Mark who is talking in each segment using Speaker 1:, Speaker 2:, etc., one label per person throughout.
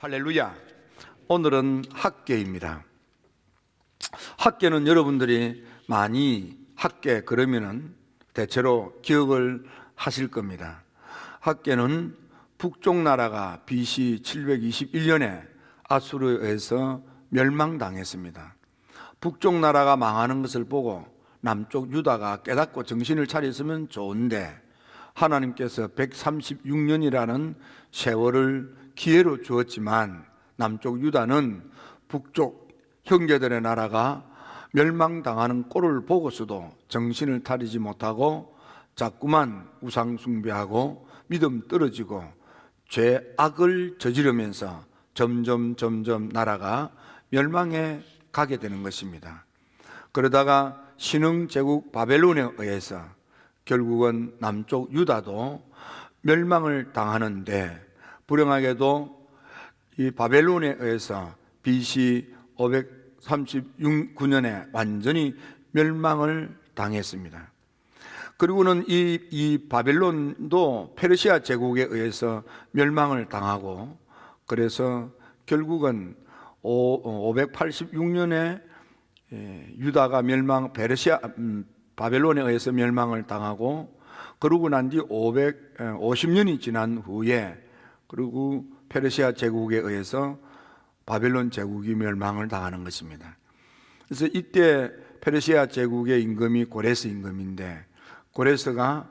Speaker 1: 할렐루야. 오늘은 학계입니다. 학계는 여러분들이 많이 학계 그러면은 대체로 기억을 하실 겁니다. 학계는 북쪽 나라가 BC 721년에 아수르에 의해서 멸망당했습니다. 북쪽 나라가 망하는 것을 보고 남쪽 유다가 깨닫고 정신을 차렸으면 좋은데 하나님께서 136년이라는 세월을 기회로 주었지만 남쪽 유다는 북쪽 형제들의 나라가 멸망당하는 꼴을 보고서도 정신을 차리지 못하고 자꾸만 우상숭배하고 믿음 떨어지고 죄악을 저지르면서 점점 점점 나라가 멸망해 가게 되는 것입니다. 그러다가 신흥 제국 바벨론에 의해서 결국은 남쪽 유다도 멸망을 당하는데 불행하게도 이 바벨론에 의해서 BC 539년에 완전히 멸망을 당했습니다. 그리고는 이, 이 바벨론도 페르시아 제국에 의해서 멸망을 당하고 그래서 결국은 586년에 예, 유다가 멸망 페르시아 음, 바벨론에 의해서 멸망을 당하고 그러고 난 뒤 550년이 지난 후에 그리고 페르시아 제국에 의해서 바벨론 제국이 멸망을 당하는 것입니다. 그래서 이때 페르시아 제국의 임금이 고레스 임금인데 고레스가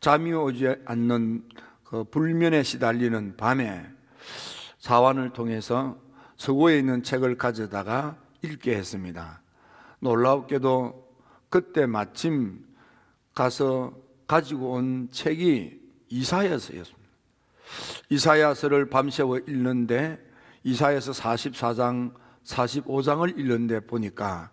Speaker 1: 잠이 오지 않는 그 불면에 시달리는 밤에 사환을 통해서 서고에 있는 책을 가져다가 읽게 했습니다. 놀랍게도 그때 마침 가서 가지고 온 책이 이사야서였습니다. 이사야서를 밤새워 읽는데 이사야서 44장, 45장을 읽는데 보니까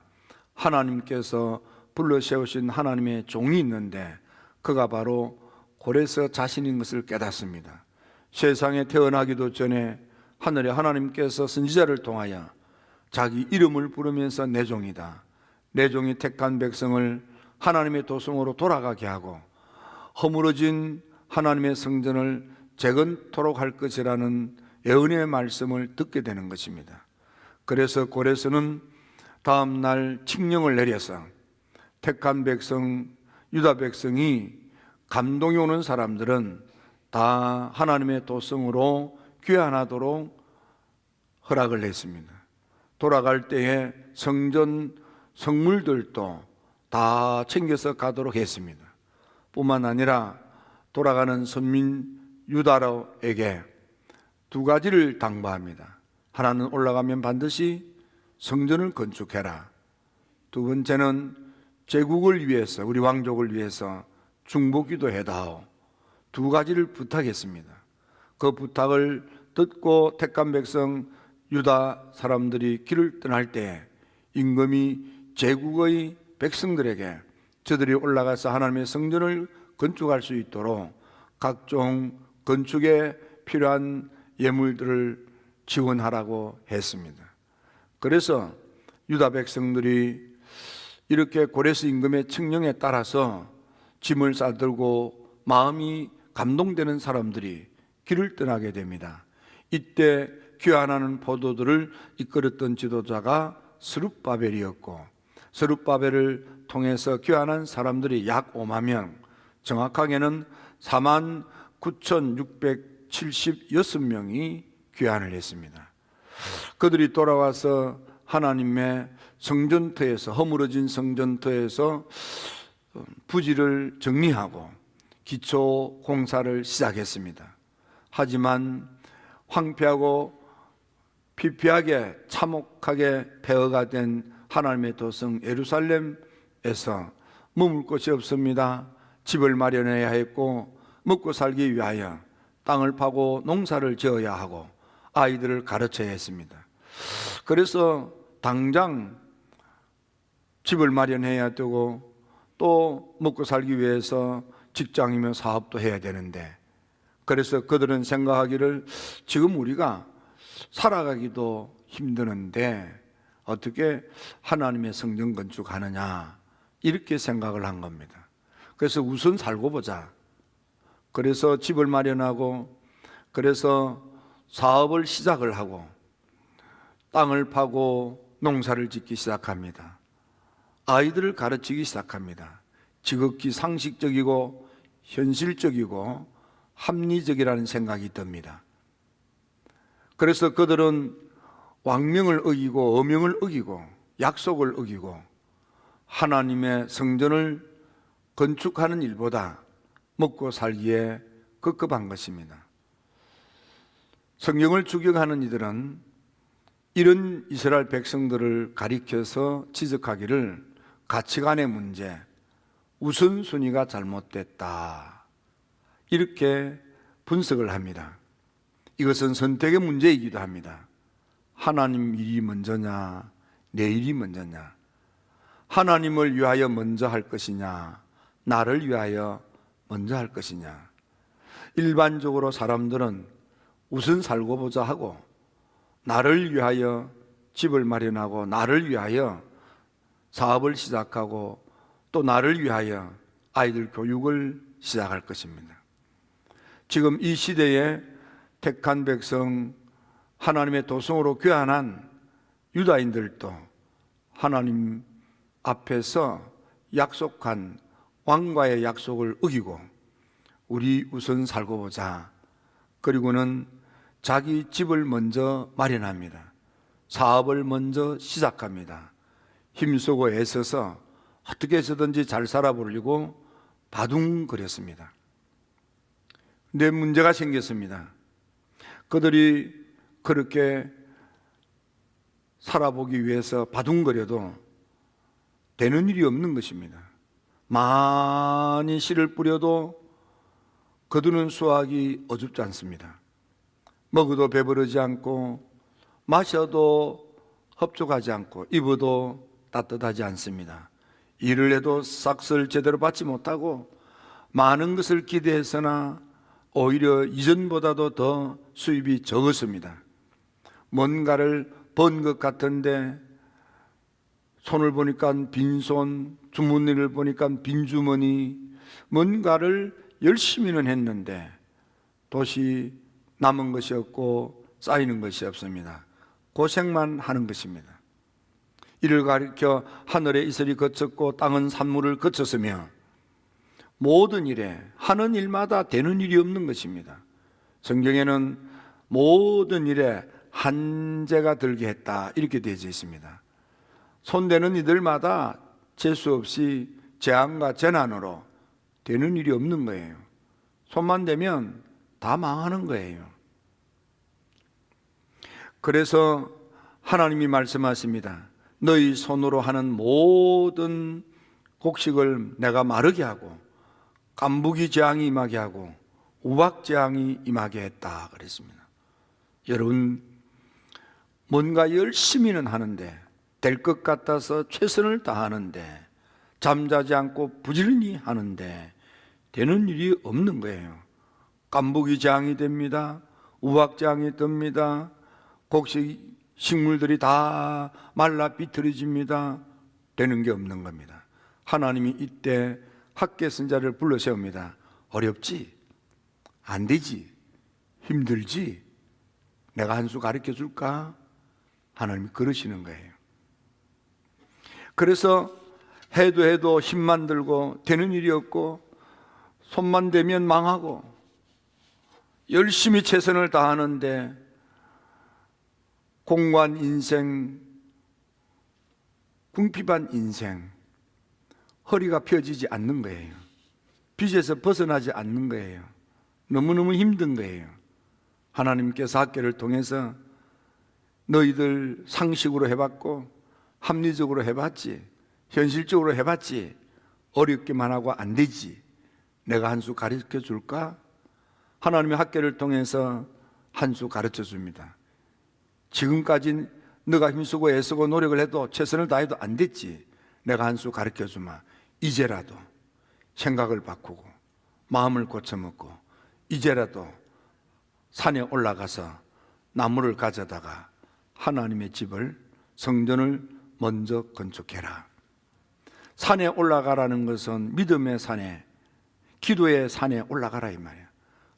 Speaker 1: 하나님께서 불러 세우신 하나님의 종이 있는데 그가 바로 고레스 자신인 것을 깨닫습니다. 세상에 태어나기도 전에 하늘에 하나님께서 선지자를 통하여 자기 이름을 부르면서 내 종이다. 내 종이 택한 백성을 하나님의 도성으로 돌아가게 하고 허물어진 하나님의 성전을 재건토록 할 것이라는 예언의 말씀을 듣게 되는 것입니다. 그래서 고레스는 다음 날 칙령을 내려서 택한 백성 유다 백성이 감동이 오는 사람들은 다 하나님의 도성으로 귀환하도록 허락을 했습니다. 돌아갈 때에 성전 성물들도 다 챙겨서 가도록 했습니다. 뿐만 아니라 돌아가는 선민 유다로에게 두 가지를 당부합니다. 하나는 올라가면 반드시 성전을 건축해라. 두 번째는 제국을 위해서 우리 왕족을 위해서 중보기도 해다오. 두 가지를 부탁했습니다. 그 부탁을 듣고 택한 백성 유다 사람들이 길을 떠날 때 임금이 제국의 백성들에게 저들이 올라가서 하나님의 성전을 건축할 수 있도록 각종 건축에 필요한 예물들을 지원하라고 했습니다. 그래서 유다 백성들이 이렇게 고레스 임금의 칙령에 따라서 짐을 싸들고 마음이 감동되는 사람들이 길을 떠나게 됩니다. 이때 귀환하는 포도들을 이끌었던 지도자가 스룹바벨이었고 스룹바벨을 통해서 귀환한 사람들이 약 5만 명, 정확하게는 4만 9,676명이 귀환을 했습니다. 그들이 돌아와서 하나님의 성전터에서 허물어진 성전터에서 부지를 정리하고 기초 공사를 시작했습니다. 하지만 황폐하고 피폐하게 참혹하게 폐허가 된 하나님의 도성 예루살렘에서 머물 곳이 없습니다. 집을 마련해야 했고 먹고 살기 위하여 땅을 파고 농사를 지어야 하고 아이들을 가르쳐야 했습니다. 그래서 당장 집을 마련해야 되고 또 먹고 살기 위해서 직장이며 사업도 해야 되는데 그래서 그들은 생각하기를 지금 우리가 살아가기도 힘드는데 어떻게 하나님의 성전 건축하느냐 이렇게 생각을 한 겁니다. 그래서 우선 살고 보자. 그래서 집을 마련하고 그래서 사업을 시작을 하고 땅을 파고 농사를 짓기 시작합니다. 아이들을 가르치기 시작합니다. 지극히 상식적이고 현실적이고 합리적이라는 생각이 듭니다. 그래서 그들은 왕명을 어기고 어명을 어기고 약속을 어기고 하나님의 성전을 건축하는 일보다 먹고 살기에 급급한 것입니다. 성경을 추격하는 이들은 이런 이스라엘 백성들을 가리켜서 지적하기를 가치관의 문제, 우선순위가 잘못됐다. 이렇게 분석을 합니다. 이것은 선택의 문제이기도 합니다. 하나님 일이 먼저냐, 내 일이 먼저냐. 하나님을 위하여 먼저 할 것이냐, 나를 위하여 먼저 할 것이냐. 일반적으로 사람들은 우선 살고 보자 하고, 나를 위하여 집을 마련하고, 나를 위하여 사업을 시작하고, 또 나를 위하여 아이들 교육을 시작할 것입니다. 지금 이 시대에 택한 백성, 하나님의 도성으로 귀환한 유다인들도 하나님 앞에서 약속한 왕과의 약속을 어기고 우리 우선 살고 보자. 그리고는 자기 집을 먼저 마련합니다. 사업을 먼저 시작합니다. 힘쓰고 애써서 어떻게 해서든지 잘 살아보려고 바둥거렸습니다. 근데 문제가 생겼습니다. 그들이 그렇게 살아보기 위해서 바둥거려도 되는 일이 없는 것입니다. 많이 씨를 뿌려도 거두는 수확이 어줍지 않습니다. 먹어도 배부르지 않고 마셔도 흡족하지 않고 입어도 따뜻하지 않습니다. 일을 해도 싹을 제대로 받지 못하고 많은 것을 기대했으나 오히려 이전보다도 더 수입이 적었습니다. 뭔가를 번 것 같은데 손을 보니까 빈손, 주머니를 보니까 빈 주머니, 뭔가를 열심히는 했는데 도시 남은 것이 없고 쌓이는 것이 없습니다. 고생만 하는 것입니다. 이를 가리켜 하늘에 이슬이 거쳤고 땅은 산물을 거쳤으며 모든 일에 하는 일마다 되는 일이 없는 것입니다. 성경에는 모든 일에 한재가 들게 했다 이렇게 되어 있습니다. 손대는 이들마다 재수 없이 재앙과 재난으로 되는 일이 없는 거예요. 손만 대면 다 망하는 거예요. 그래서 하나님이 말씀하십니다. 너희 손으로 하는 모든 곡식을 내가 마르게 하고 깐부기 재앙이 임하게 하고 우박 재앙이 임하게 했다 그랬습니다. 여러분 뭔가 열심히는 하는데 될 것 같아서 최선을 다하는데 잠자지 않고 부지런히 하는데 되는 일이 없는 거예요. 깐부기 재앙이 됩니다. 우박 재앙이 뜹니다. 곡식 식물들이 다 말라 비틀어집니다. 되는 게 없는 겁니다. 하나님이 이때 학계 선자를 불러 세웁니다. 어렵지? 안 되지? 힘들지? 내가 한 수 가르쳐 줄까? 하나님이 그러시는 거예요. 그래서 해도 해도 힘만 들고 되는 일이 없고 손만 대면 망하고 열심히 최선을 다하는데 공고한 인생, 궁핍한 인생, 허리가 펴지지 않는 거예요. 빚에서 벗어나지 않는 거예요. 너무너무 힘든 거예요. 하나님께서 학교를 통해서 너희들 상식으로 해봤고, 합리적으로 해봤지, 현실적으로 해봤지, 어렵기만 하고 안 되지. 내가 한 수 가르쳐 줄까? 하나님의 학교를 통해서 한 수 가르쳐 줍니다. 지금까지 너가 힘쓰고 애쓰고 노력을 해도 최선을 다해도 안 됐지. 내가 한 수 가르쳐 주마. 이제라도 생각을 바꾸고 마음을 고쳐먹고 이제라도 산에 올라가서 나무를 가져다가 하나님의 집을 성전을 먼저 건축해라. 산에 올라가라는 것은 믿음의 산에 기도의 산에 올라가라 이 말이야.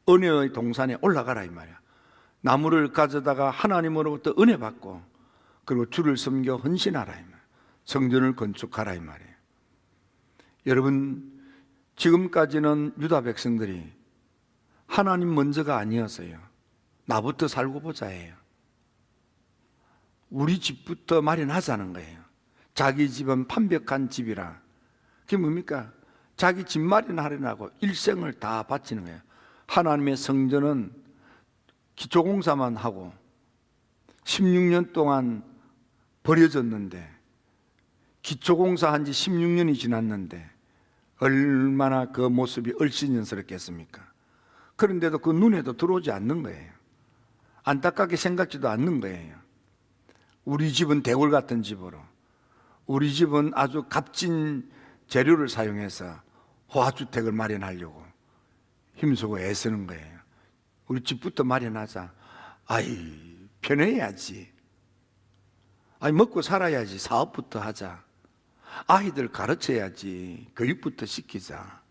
Speaker 1: 은혜의 동산에 올라가라 이 말이야. 나무를 가져다가 하나님으로부터 은혜 받고 그리고 주를 섬겨 헌신하라 이 말. 성전을 건축하라 이 말이에요. 여러분 지금까지는 유다 백성들이 하나님 먼저가 아니었어요. 나부터 살고 보자예요. 우리 집부터 마련하자는 거예요. 자기 집은 판벽한 집이라. 그게 뭡니까? 자기 집 마련하려고 일생을 다 바치는 거예요. 하나님의 성전은 기초공사만 하고 16년 동안 버려졌는데 기초공사 한 지 16년이 지났는데 얼마나 그 모습이 얼씬연스럽겠습니까? 그런데도 그 눈에도 들어오지 않는 거예요. 안타깝게 생각지도 않는 거예요. 우리 집은 대골 같은 집으로 우리 집은 아주 값진 재료를 사용해서 호화주택을 마련하려고 힘쓰고 애쓰는 거예요. 우리 집부터 마련하자. 아이, 편해야지. 아니, 먹고 살아야지. 사업부터 하자. 아이들 가르쳐야지. 교육부터 시키자.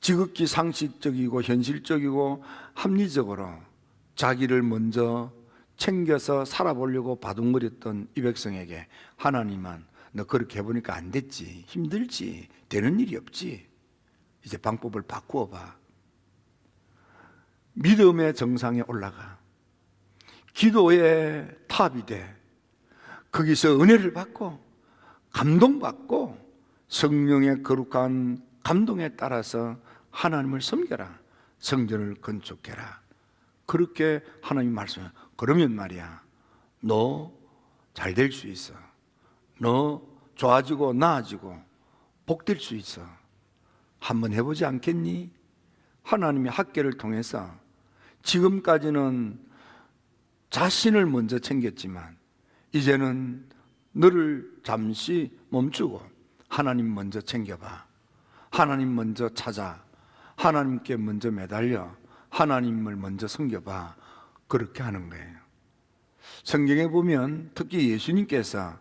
Speaker 1: 지극히 상식적이고 현실적이고 합리적으로 자기를 먼저 챙겨서 살아보려고 바둥거렸던 이 백성에게 하나님은 너 그렇게 해보니까 안 됐지. 힘들지. 되는 일이 없지. 이제 방법을 바꾸어 봐. 믿음의 정상에 올라가. 기도의 탑이 돼. 거기서 은혜를 받고 감동받고 성령의 거룩한 감동에 따라서 하나님을 섬겨라. 성전을 건축해라. 그렇게 하나님 말씀해. 그러면 말이야. 너 잘 될 수 있어. 너 좋아지고 나아지고 복될 수 있어. 한번 해보지 않겠니? 하나님의 학계를 통해서 지금까지는 자신을 먼저 챙겼지만 이제는 너를 잠시 멈추고 하나님 먼저 챙겨봐. 하나님 먼저 찾아. 하나님께 먼저 매달려. 하나님을 먼저 섬겨봐. 그렇게 하는 거예요. 성경에 보면 특히 예수님께서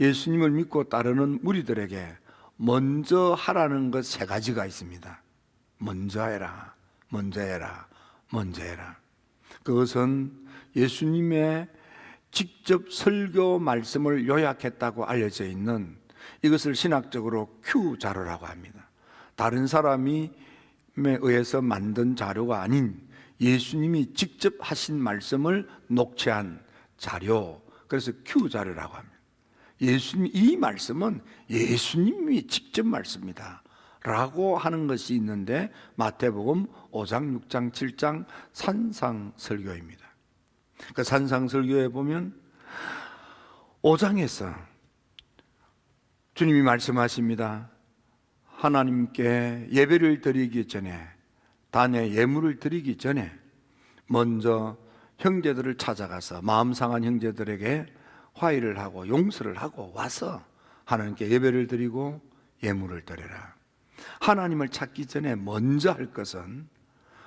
Speaker 1: 예수님을 믿고 따르는 무리들에게 먼저 하라는 것 세 가지가 있습니다. 먼저 해라, 먼저 해라, 먼저 해라. 그것은 예수님의 직접 설교 말씀을 요약했다고 알려져 있는 이것을 신학적으로 Q 자료라고 합니다. 다른 사람이 에 의해서 만든 자료가 아닌 예수님이 직접 하신 말씀을 녹취한 자료. 그래서 Q 자료라고 합니다. 예수님 이 말씀은 예수님이 직접 말씀이다. 라고 하는 것이 있는데 마태복음 5장, 6장, 7장 산상 설교입니다. 그 산상 설교에 보면 5장에서 주님이 말씀하십니다. 하나님께 예배를 드리기 전에 단에 예물을 드리기 전에 먼저 형제들을 찾아가서 마음 상한 형제들에게 화해를 하고 용서를 하고 와서 하나님께 예배를 드리고 예물을 드려라. 하나님을 찾기 전에 먼저 할 것은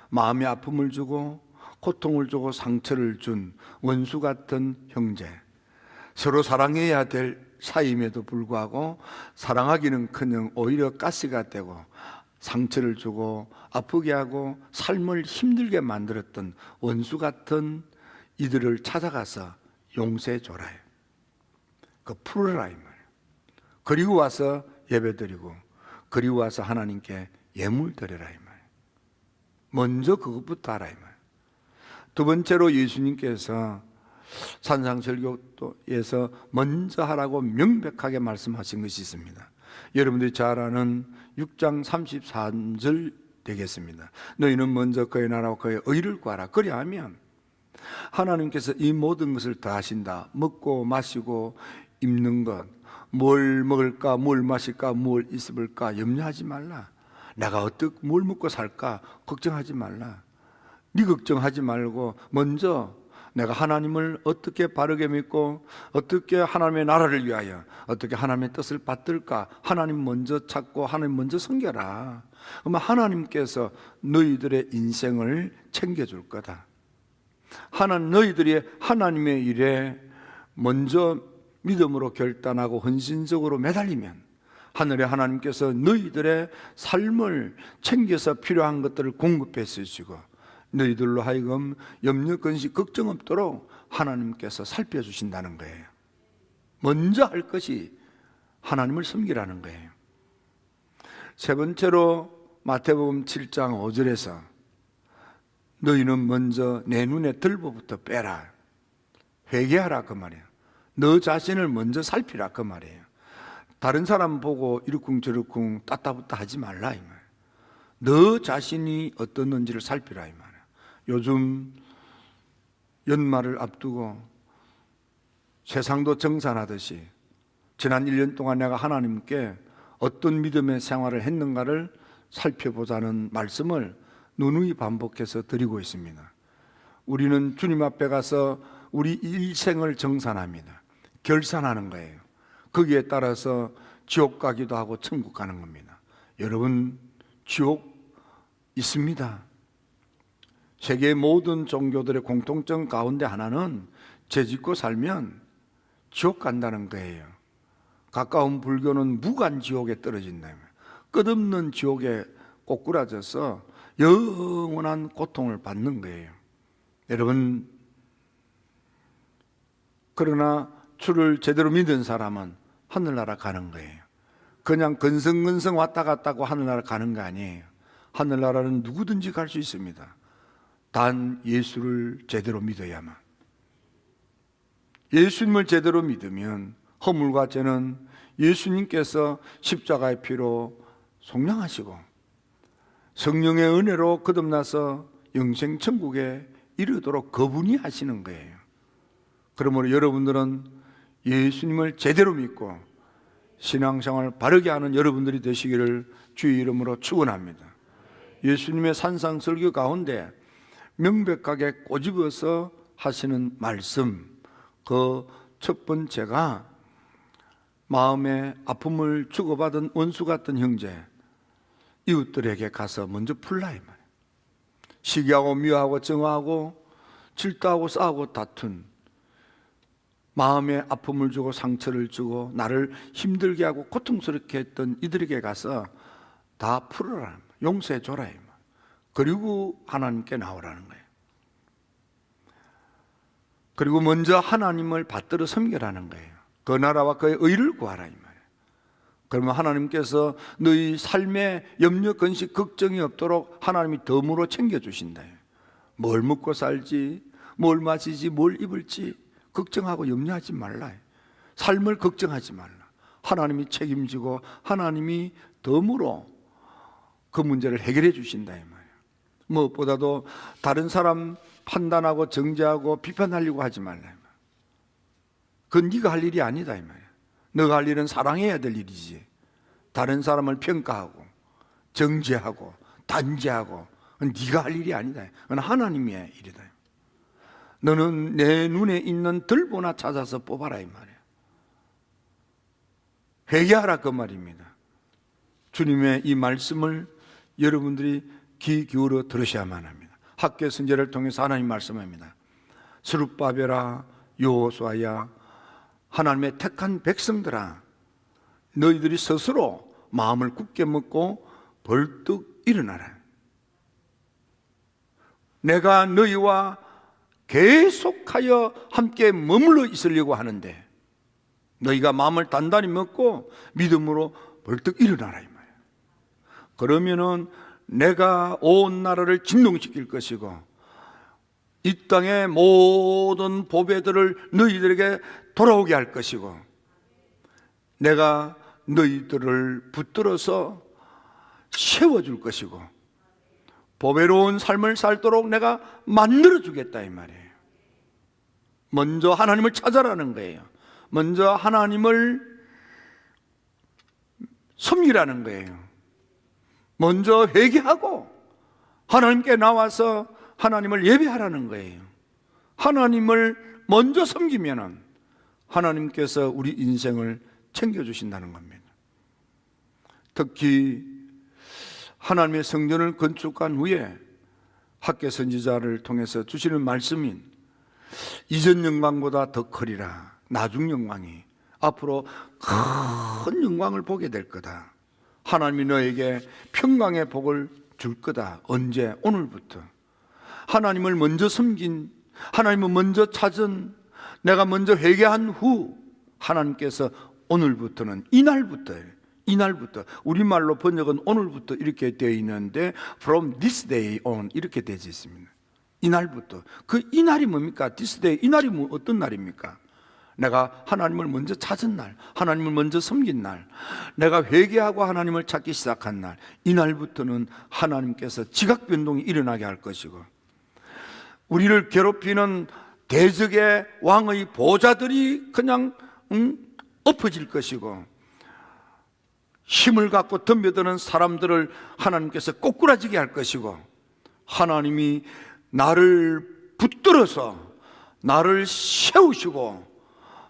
Speaker 1: 마음의 아픔을 주고 고통을 주고 상처를 준 원수 같은 형제 서로 사랑해야 될 사이임에도 불구하고 사랑하기는 커녕 오히려 가시가 되고 상처를 주고 아프게 하고 삶을 힘들게 만들었던 원수 같은 이들을 찾아가서 용서해 줘라. 그 풀어라 이 말. 그리고 와서 예배드리고 그리고 와서 하나님께 예물 드려라 이 말. 먼저 그것부터 하라 이 말. 두 번째로 예수님께서 산상설교에서 먼저 하라고 명백하게 말씀하신 것이 있습니다. 여러분들이 잘 아는 6장 33절 되겠습니다. 너희는 먼저 그의 나라와 그의 의를 구하라. 그리하면 하나님께서 이 모든 것을 다 하신다. 먹고 마시고 입는 것, 뭘 먹을까, 뭘 마실까, 뭘 입을까 염려하지 말라. 내가 어떻게 뭘 먹고 살까 걱정하지 말라. 네 걱정하지 말고 먼저 내가 하나님을 어떻게 바르게 믿고 어떻게 하나님의 나라를 위하여 어떻게 하나님의 뜻을 받들까 하나님 먼저 찾고 하나님 먼저 섬겨라. 그러면 하나님께서 너희들의 인생을 챙겨줄 거다. 하나님 너희들이 하나님의 일에 먼저 믿음으로 결단하고 헌신적으로 매달리면 하늘의 하나님께서 너희들의 삶을 챙겨서 필요한 것들을 공급해 주시고 너희들로 하여금 염려 근심 걱정 없도록 하나님께서 살펴 주신다는 거예요. 먼저 할 것이 하나님을 섬기라는 거예요. 세 번째로 마태복음 7장 5절에서 너희는 먼저 내 눈에 들보부터 빼라. 회개하라 그 말이에요. 너 자신을 먼저 살피라 그 말이에요. 다른 사람 보고 이러쿵저러쿵 따따붙다 하지 말라 이 말이에요. 너 자신이 어떻는지를 살피라 이 말이에 요. 요즘 연말을 앞두고 세상도 정산하듯이 지난 1년 동안 내가 하나님께 어떤 믿음의 생활을 했는가를 살펴보자는 말씀을 누누이 반복해서 드리고 있습니다. 우리는 주님 앞에 가서 우리 일생을 정산합니다. 결산하는 거예요. 거기에 따라서 지옥 가기도 하고 천국 가는 겁니다. 여러분, 지옥 있습니다. 세계 모든 종교들의 공통점 가운데 하나는 죄 짓고 살면 지옥 간다는 거예요. 가까운 불교는 무간 지옥에 떨어진다. 끝없는 지옥에 꼬꾸라져서 영원한 고통을 받는 거예요. 여러분, 그러나 주를 제대로 믿은 사람은 하늘나라 가는 거예요. 그냥 근성근성 왔다 갔다고 하늘나라 가는 거 아니에요. 하늘나라는 누구든지 갈 수 있습니다. 단 예수를 제대로 믿어야만. 예수님을 제대로 믿으면 허물과 죄는 예수님께서 십자가의 피로 속량하시고 성령의 은혜로 거듭나서 영생 천국에 이르도록 거분이 하시는 거예요. 그러므로 여러분들은 예수님을 제대로 믿고 신앙생활을 바르게 하는 여러분들이 되시기를 주의 이름으로 축원합니다. 예수님의 산상설교 가운데 명백하게 꼬집어서 하시는 말씀 그 첫 번째가 마음에 아픔을 주고받은 원수 같은 형제 이웃들에게 가서 먼저 풀라 이 말이에요. 시기하고 미워하고 정하고 질투하고 싸우고 다툰 마음에 아픔을 주고 상처를 주고 나를 힘들게 하고 고통스럽게 했던 이들에게 가서 다 풀어라 용서해 줘라. 그리고 하나님께 나오라는 거예요. 그리고 먼저 하나님을 받들어 섬겨라는 거예요. 그 나라와 그의 의를 구하라 이 말이에요. 그러면 하나님께서 너희 삶에 염려, 근심, 걱정이 없도록 하나님이 덤으로 챙겨주신다. 뭘 먹고 살지, 뭘 마시지, 뭘 입을지 걱정하고 염려하지 말라. 삶을 걱정하지 말라. 하나님이 책임지고 하나님이 덤으로 그 문제를 해결해 주신다 이 말이에요. 무엇보다도 다른 사람 판단하고 정죄하고 비판하려고 하지 말라. 그건 네가 할 일이 아니다 이 말이에요. 너가 할 일은 사랑해야 될 일이지. 다른 사람을 평가하고 정죄하고 단죄하고 그건 네가 할 일이 아니다. 그건 하나님의 일이다. 너는 내 눈에 있는 들보나 찾아서 뽑아라 이 말이에요. 회개하라 그 말입니다. 주님의 이 말씀을 여러분들이 귀 기울여 들으셔야만 합니다. 학교 선제를 통해서 하나님 말씀합니다. 스룹바베라 요호수아야 하나님의 택한 백성들아 너희들이 스스로 마음을 굳게 먹고 벌떡 일어나라. 내가 너희와 계속하여 함께 머물러 있으려고 하는데 너희가 마음을 단단히 먹고 믿음으로 벌떡 일어나라. 그러면은 내가 온 나라를 진동시킬 것이고 이 땅의 모든 보배들을 너희들에게 돌아오게 할 것이고 내가 너희들을 붙들어서 세워줄 것이고 보배로운 삶을 살도록 내가 만들어 주겠다 이 말이에요. 먼저 하나님을 찾아라는 거예요. 먼저 하나님을 섬기라는 거예요. 먼저 회개하고 하나님께 나와서 하나님을 예배하라는 거예요. 하나님을 먼저 섬기면은 하나님께서 우리 인생을 챙겨주신다는 겁니다. 특히 하나님의 성전을 건축한 후에 학계 선지자를 통해서 주시는 말씀인 이전 영광보다 더 커리라 나중 영광이 앞으로 큰 영광을 보게 될 거다. 하나님이 너에게 평강의 복을 줄 거다. 언제? 오늘부터. 하나님을 먼저 섬긴 하나님을 먼저 찾은 내가 먼저 회개한 후 하나님께서 오늘부터는 이날부터 이날부터 우리말로 번역은 오늘부터 이렇게 되어 있는데 from this day on 이렇게 되어 있습니다. 이날부터 그 이날이 뭡니까? this day 이날이 뭐 어떤 날입니까? 내가 하나님을 먼저 찾은 날, 하나님을 먼저 섬긴 날, 내가 회개하고 하나님을 찾기 시작한 날, 이날부터는 하나님께서 지각 변동이 일어나게 할 것이고, 우리를 괴롭히는 대적의 왕의 보좌들이 그냥 음, 엎어질 것이고, 힘을 갖고 덤벼드는 사람들을 하나님께서 꼬꾸라지게 할 것이고, 하나님이 나를 붙들어서 나를 세우시고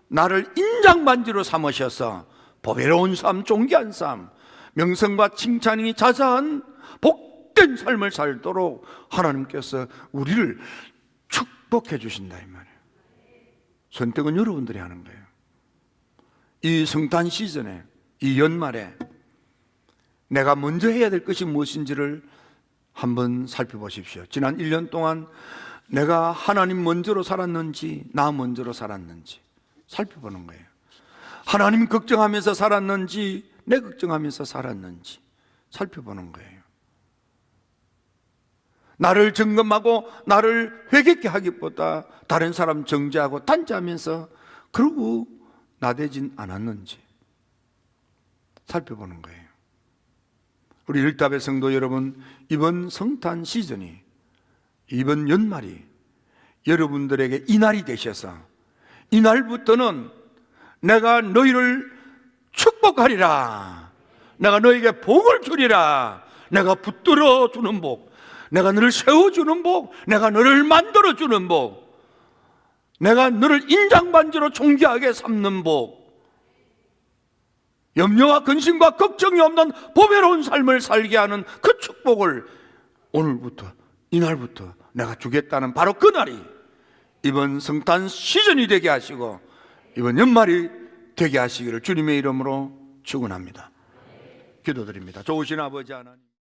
Speaker 1: 나를 인장반지로 삼으셔서 보배로운 삶, 존귀한 삶, 명성과 칭찬이 자자한 복된 삶을 살도록 하나님께서 우리를 축복해 주신다 이 말이에요. 선택은 여러분들이 하는 거예요. 이 성탄 시즌에 이 연말에 내가 먼저 해야 될 것이 무엇인지를 한번 살펴보십시오. 지난 1년 동안 내가 하나님 먼저로 살았는지 나 먼저로 살았는지 살펴보는 거예요. 하나님 걱정하면서 살았는지 내 걱정하면서 살았는지 살펴보는 거예요. 나를 점검하고 나를 회개케 하기보다 다른 사람 정죄하고 단죄하면서 그러고 나대진 않았는지 살펴보는 거예요. 우리 일답의 성도 여러분, 이번 성탄 시즌이 이번 연말이 여러분들에게 이날이 되셔서 이날부터는 내가 너희를 축복하리라. 내가 너에게 복을 주리라. 내가 붙들어 주는 복. 내가 너를 세워 주는 복. 내가 너를 만들어 주는 복. 내가 너를 인장반지로 존귀하게 삼는 복. 염려와 근심과 걱정이 없는 보배로운 삶을 살게 하는 그 축복을 오늘부터 이날부터 내가 주겠다는 바로 그 날이 이번 성탄 시즌이 되게 하시고 이번 연말이 되게 하시기를 주님의 이름으로 축원합니다. 기도드립니다. 좋으신 아버지 하나님.